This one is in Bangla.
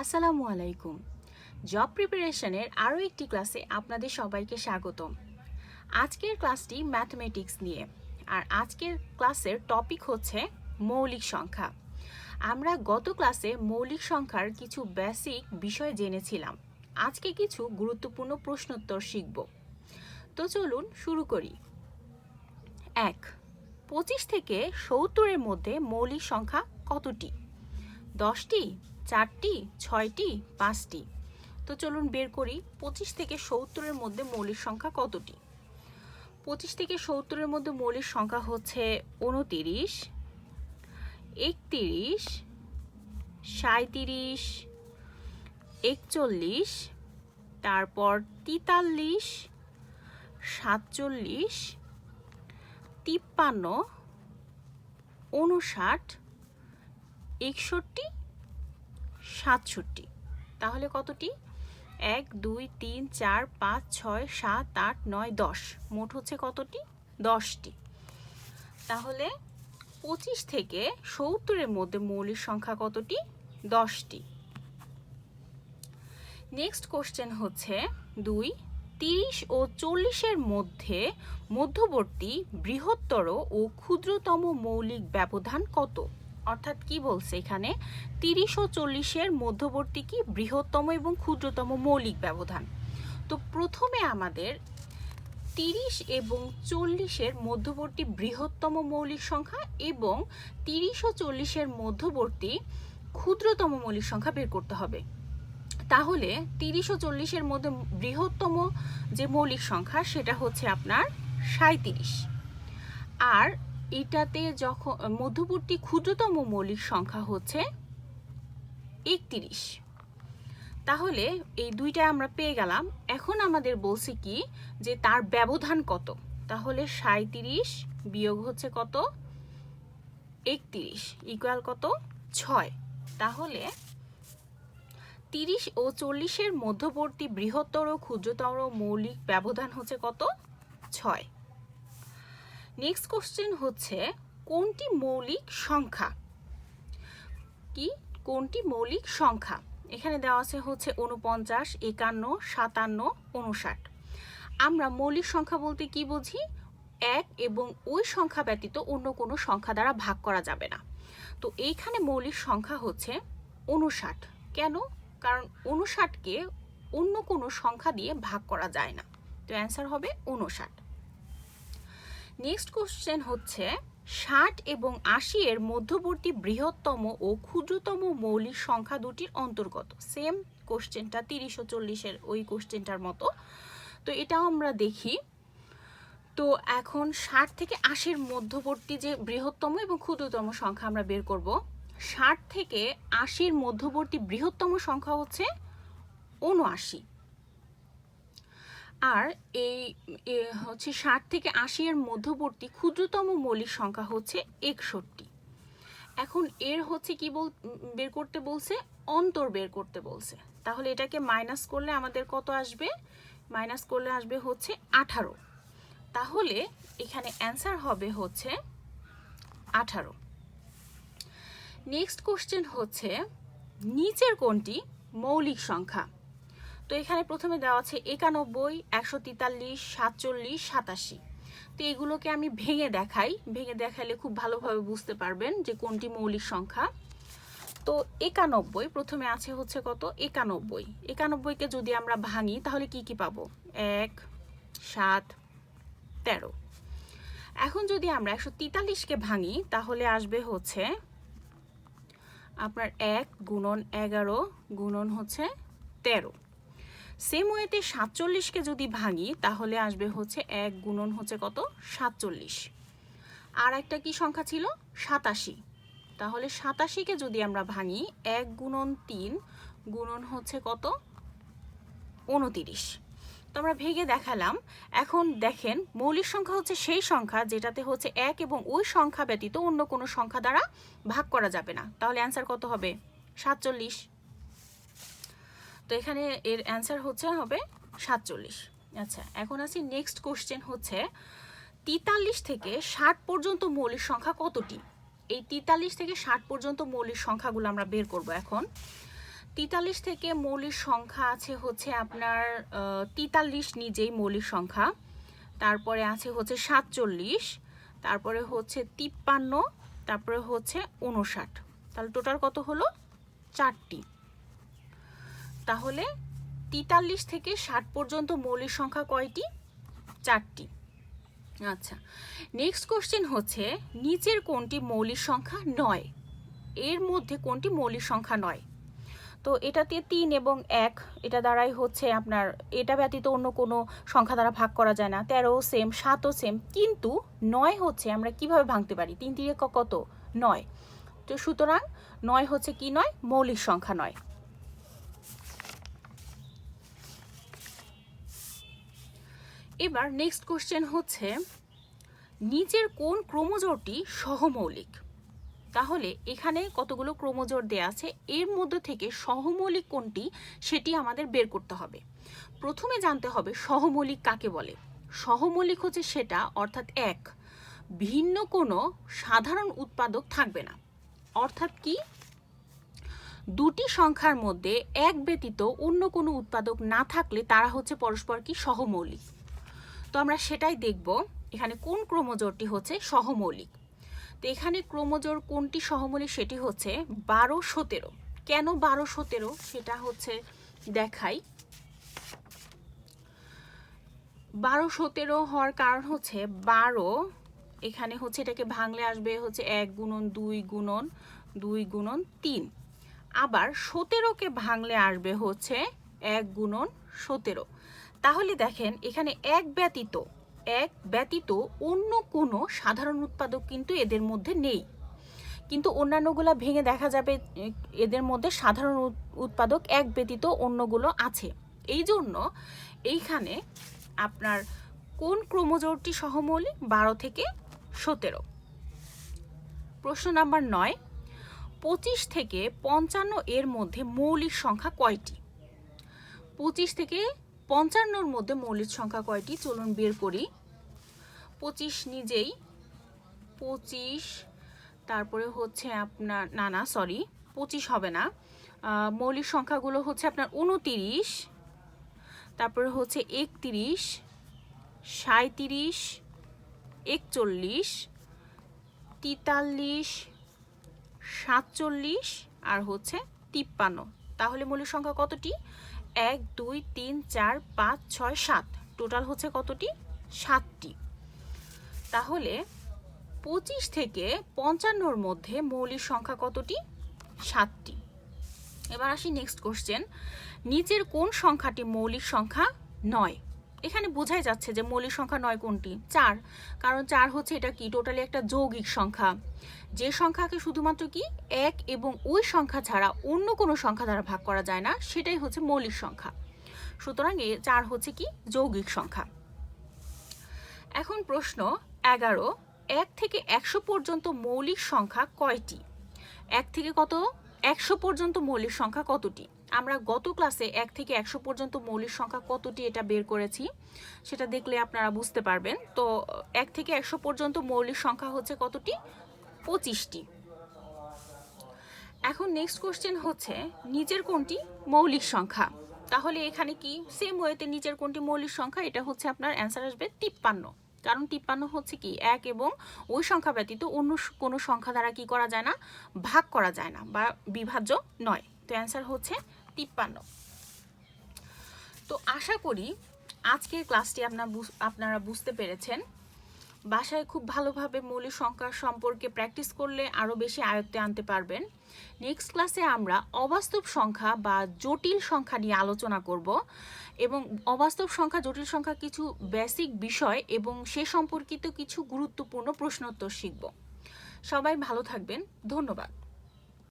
আসসালামু আলাইকুম। জব প্রিপারেশনের আরও একটি ক্লাসে আপনাদের সবাইকে স্বাগতম। আজকের ক্লাসটি ম্যাথমেটিক্স নিয়ে। আর আজকের ক্লাসের টপিক হচ্ছে মৌলিক সংখ্যা। আমরা গত ক্লাসে মৌলিক সংখ্যার কিছু বেসিক বিষয় জেনেছিলাম। আজকে কিছু গুরুত্বপূর্ণ প্রশ্নোত্তর শিখব। তো চলুন শুরু করি। এক, পঁচিশ থেকে সত্তরের মধ্যে মৌলিক সংখ্যা কতটি? দশটি চারটি, ছয়টি, পাঁচটি। তো চলুন বের করি, পঁচিশ থেকে সত্তরের মধ্যে মৌলিক সংখ্যা কতটি? পঁচিশ থেকে সত্তরের মধ্যে মৌলিক সংখ্যা হচ্ছে উনতিরিশ একতিরিশ সাঁত্রিশ একচল্লিশ, তারপর তিতাল্লিশ, সাতচল্লিশ, তিপ্পান্ন উনষাট একষট্টি সাতষট্টি। তাহলে কতটি? এক, দুই, তিন, চার, পাঁচ, ছয়, সাত, আট, নয়, দশ। মোট হচ্ছে কতটি? দশটি। তাহলে পঁচিশ থেকে সত্তরের মধ্যে মৌলিক সংখ্যা কতটি? দশটি। নেক্সট কোশ্চেন হচ্ছে দুই, তিরিশ ও চল্লিশের মধ্যে মধ্যবর্তী বৃহত্তর ও ক্ষুদ্রতম মৌলিক ব্যবধান কত? অর্থাৎ কি বলছে এখানে? তিরিশ ও চল্লিশের মধ্যবর্তী কি? বৃহত্তম এবং ক্ষুদ্রতম মৌলিক ব্যবধান। তো প্রথমে আমাদের তিরিশ এবং চল্লিশের মধ্যবর্তী বৃহত্তম মৌলিক সংখ্যা এবং তিরিশ ও চল্লিশের মধ্যবর্তী ক্ষুদ্রতম মৌলিক সংখ্যা বের করতে হবে। তাহলে তিরিশ ও চল্লিশের মধ্যে বৃহত্তম যে মৌলিক সংখ্যা সেটা হচ্ছে আপনার সাঁত্রিশ আর এটাতে যখন, মধ্যবর্তী ক্ষুদ্রতম মৌলিক সংখ্যা হচ্ছে একত্রিশ। তাহলে এই দুইটা আমরা পেয়ে গেলাম। এখন আমাদের বলছে কি যে তার ব্যবধান কত? তাহলে সাঁত্রিশ বিয়োগ হচ্ছে কত? একত্রিশ ইকুয়াল কত? ছয়। তাহলে তিরিশ ও চল্লিশের মধ্যবর্তী বৃহত্তর ক্ষুদ্রতর মৌলিক ব্যবধান হচ্ছে কত? ছয়। নেক্সট কোশ্চেন হচ্ছে, কোনটি মৌলিক সংখ্যা? কি? কোনটি মৌলিক সংখ্যা? এখানে দেওয়া আছে হচ্ছে উনপঞ্চাশ একান্ন, সাতান্ন উনষাট আমরা মৌলিক সংখ্যা বলতে কি বুঝি? এক এবং ওই সংখ্যা ব্যতীত অন্য কোনো সংখ্যা দ্বারা ভাগ করা যাবে না। তো এইখানে মৌলিক সংখ্যা হচ্ছে উনষাট কেন? কারণ উনষাটকে অন্য কোনো সংখ্যা দিয়ে ভাগ করা যায় না। তো অ্যান্সার হবে উনষাট নেক্সট কোশ্চেন হচ্ছে, ষাট এবং আশি এর মধ্যবর্তী বৃহত্তম ও ক্ষুদ্রতম মৌলিক সংখ্যা দুটির অন্তর্গত। সেম কোশ্চেনটা তিরিশ ও চল্লিশের ওই কোশ্চেনটার মতো। তো এটাও আমরা দেখি। তো এখন ষাট থেকে আশির মধ্যবর্তী যে বৃহত্তম এবং ক্ষুদ্রতম সংখ্যা আমরা বের করব। ষাট থেকে আশির মধ্যবর্তী বৃহত্তম সংখ্যা হচ্ছে উনআশি আর এই হচ্ছে ষাট থেকে আশি এর মধ্যবর্তী ক্ষুদ্রতম মৌলিক সংখ্যা হচ্ছে একষট্টি। এখন এর হচ্ছে কি বল, বের করতে বলছে, অন্তর বের করতে বলছে। তাহলে এটাকে মাইনাস করলে আমাদের কত আসবে? মাইনাস করলে আসবে হচ্ছে আঠারো। তাহলে এখানে অ্যান্সার হবে হচ্ছে আঠারো। নেক্সট কোশ্চেন হচ্ছে, নিচের কোনটি মৌলিক সংখ্যা? তো এখানে প্রথমে দেওয়া আছে একানব্বই, একশো তেতাল্লিশ, সাতচল্লিশ, সাতাশি। তো এগুলোকে আমি ভেঙে দেখাই। ভেঙে দেখাইলে খুব ভালোভাবে বুঝতে পারবেন যে কোনটি মৌলিক সংখ্যা। তো একানব্বই, প্রথমে আছে হচ্ছে কত? একানব্বই। একানব্বইকে যদি আমরা ভাঙি, তাহলে কি কি পাবো? এক, সাত, তেরো। এখন যদি আমরা একশো তেতাল্লিশকে ভাঙি, তাহলে আসবে হচ্ছে আপনার এক গুণন এগারো গুণন হচ্ছে তেরো। সেম ওয়েতে সাতচল্লিশকে যদি ভাঙি, তাহলে আসবে হচ্ছে এক গুণন হচ্ছে কত? সাতচল্লিশ। আর একটা কি সংখ্যা ছিল? সাতাশি। তাহলে সাতাশিকে যদি আমরা ভাঙি, এক গুণন তিন গুণন হচ্ছে কত? উনতিরিশ। তো আমরা ভেঙে দেখালাম। এখন দেখেন, মৌলিক সংখ্যা হচ্ছে সেই সংখ্যা যেটাতে হচ্ছে এক এবং ওই সংখ্যা ব্যতীত অন্য কোনো সংখ্যা দ্বারা ভাগ করা যাবে না। তাহলে অ্যান্সার কত হবে? সাতচল্লিশ। তো এখানে এর অ্যান্সার হচ্ছে হবে সাতচল্লিশ। আচ্ছা এখন আসি নেক্সট কোশ্চেন হচ্ছে, তিতাল্লিশ থেকে ষাট পর্যন্ত মৌলিক সংখ্যা কতটি? এই তিতাল্লিশ থেকে ষাট পর্যন্ত মৌলিক সংখ্যাগুলো আমরা বের করব এখন। তিতাল্লিশ থেকে মৌলিক সংখ্যা আছে হচ্ছে আপনার তিতাল্লিশ নিজেই মৌলিক সংখ্যা। তারপরে আছে হচ্ছে সাতচল্লিশ, তারপরে হচ্ছে তিপ্পান্ন, তারপরে হচ্ছে উনষাট তাহলে টোটাল কত হলো? চারটি। তাহলে তিতাল্লিশ থেকে ষাট পর্যন্ত মৌলিক সংখ্যা কয়টি? চারটি। আচ্ছা নেক্সট কোশ্চেন হচ্ছে, নিচের কোনটি মৌলিক সংখ্যা নয়? এর মধ্যে কোনটি মৌলিক সংখ্যা নয়? তো এটাতে তিন এবং এক, এটা দ্বারাই হচ্ছে আপনার, এটা ব্যতীত অন্য কোনো সংখ্যা দ্বারা ভাগ করা যায় না। তেরো সেম সাতও সেম কিন্তু নয় হচ্ছে আমরা কীভাবে ভাঙতে পারি? তিন ক- কত? নয়। তো সুতরাং নয় হচ্ছে কি নয়? মৌলিক সংখ্যা নয়। এবার নেক্সট কোশ্চেন হচ্ছে নিচের কোন ক্রোমোজোরটি সহমৌলিক? তাহলে এখানে কতগুলো ক্রোমোজোর দেয়া আছে, এর মধ্যে থেকে সহমৌলিক কোনটি সেটি আমাদের বের করতে হবে। প্রথমে জানতে হবে সহমৌলিক কাকে বলে? সহমৌলিক হচ্ছে সেটা, অর্থাৎ এক, ভিন্ন কোনো সাধারণ উৎপাদক থাকবে না। অর্থাৎ কি? দুটি সংখ্যার মধ্যে এক ব্যতীত অন্য কোনো উৎপাদক না থাকলে তারা হচ্ছে পরস্পর কি সহমৌলিক। তো আমরা সেটাই দেখব এখানে কোন ক্রোমোজোরটি হচ্ছে সহমৌলিক। তো এখানে ক্রোমোজোর কোনটি সহমৌলিক সেটি হচ্ছে বারো সতেরো কেন বারো সতেরো সেটা হচ্ছে দেখাই। বারো সতেরো হওয়ার কারণ হচ্ছে বারো, এখানে হচ্ছে এটাকে ভাঙলে আসবে হচ্ছে এক গুণন দুই গুণন দুই গুণন তিন। আবার সতেরোকে ভাঙলে আসবে হচ্ছে এক গুণন সতেরো। তাহলে দেখেন, এখানে এক ব্যতীত এক ব্যতীত অন্য কোনো সাধারণ উৎপাদক কিন্তু এদের মধ্যে নেই। কিন্তু অন্যান্যগুলা ভেঙে দেখা যাবে, এদের মধ্যে সাধারণ উৎ- উৎপাদক এক ব্যতীত অন্যগুলো আছে। এই জন্য এইখানে আপনার কোন ক্রোমোজোরটি সহমৌলিক? বারো থেকে সতেরো। প্রশ্ন নাম্বার নয়, পঁচিশ থেকে পঞ্চান্ন এর মধ্যে মৌলিক সংখ্যা কয়টি? পঁচিশ থেকে পঞ্চান্নর মধ্যে মৌলিক সংখ্যা কয়টি? চলুন বের করি। পঁচিশ নিজেই। পঁচিশ, তারপরে হচ্ছে আপনার, না না সরি পঁচিশ হবে না। মৌলিক সংখ্যাগুলো হচ্ছে আপনার উনতিরিশ, তারপরে হচ্ছে একতিরিশ সাঁত্রিশ একচল্লিশ, তেতাল্লিশ, সাতচল্লিশ, আর হচ্ছে তিপ্পান্ন। তাহলে মৌলিক সংখ্যা কতটি? এক, দুই, তিন, চার, পাঁচ, ছয়, সাত। টোটাল হচ্ছে কতটি? সাতটি। তাহলে পঁচিশ থেকে পঞ্চান্নর মধ্যে মৌলিক সংখ্যা কতটি? সাতটি। এবার আসি নেক্সট কোশ্চেন নিচের কোন সংখ্যাটি মৌলিক সংখ্যা নয়? এখানে বোঝাই যাচ্ছে যে মৌলিক সংখ্যা নয় কোনটি? চার। কারণ চার হচ্ছে এটা কি? টোটালি একটা যৌগিক সংখ্যা। যে সংখ্যাকে শুধুমাত্র কি? এক এবং ওই সংখ্যা ছাড়া অন্য কোনো সংখ্যা দ্বারা ভাগ করা যায় না, সেটাই হচ্ছে মৌলিক সংখ্যা। সুতরাং এ চার হচ্ছে কি? যৌগিক সংখ্যা। এখন প্রশ্ন এগারো, এক থেকে একশো পর্যন্ত মৌলিক সংখ্যা কয়টি? এক থেকে কত? একশো পর্যন্ত মৌলিক সংখ্যা কতটি? আমরা গত ক্লাসে এক থেকে একশো পর্যন্ত মৌলিক সংখ্যা কতটি এটা বের করেছি, সেটা দেখলে আপনারা বুঝতে পারবেন। তো, এক থেকে একশো পর্যন্ত মৌলিক সংখ্যা হচ্ছে কতটি? পঁচিশটি। এখন নেক্সট কোশ্চেন হচ্ছে, নিচের কোনটি মৌলিক সংখ্যা? তাহলে এখানে কি সেম ওয়েতে নিচের কোনটি মৌলিক সংখ্যা, এটা হচ্ছে আপনার অ্যান্সার আসবে তিপ্পান্ন। কারণ তিপ্পান্ন হচ্ছে কি, এক এবং ওই সংখ্যা ব্যতীত অন্য কোনো সংখ্যা দ্বারা কি করা যায় না? ভাগ করা যায় না বা বিভাজ্য নয়। তো অ্যান্সার হচ্ছে তিপ্পান্ন। তো আশা করি আজকের ক্লাসটি আপনার আপনারা বুঝতে পেরেছেন। বাসায় খুব ভালোভাবে মৌলিক সংখ্যা সম্পর্কে প্র্যাকটিস করলে আরও বেশি আয়ত্তে আনতে পারবেন। নেক্সট ক্লাসে আমরা অবাস্তব সংখ্যা বা জটিল সংখ্যা নিয়ে আলোচনা করব এবং অবাস্তব সংখ্যা, জটিল সংখ্যা কিছু বেসিক বিষয় এবং সে সম্পর্কিত কিছু গুরুত্বপূর্ণ প্রশ্নোত্তর শিখব। সবাই ভালো থাকবেন। ধন্যবাদ।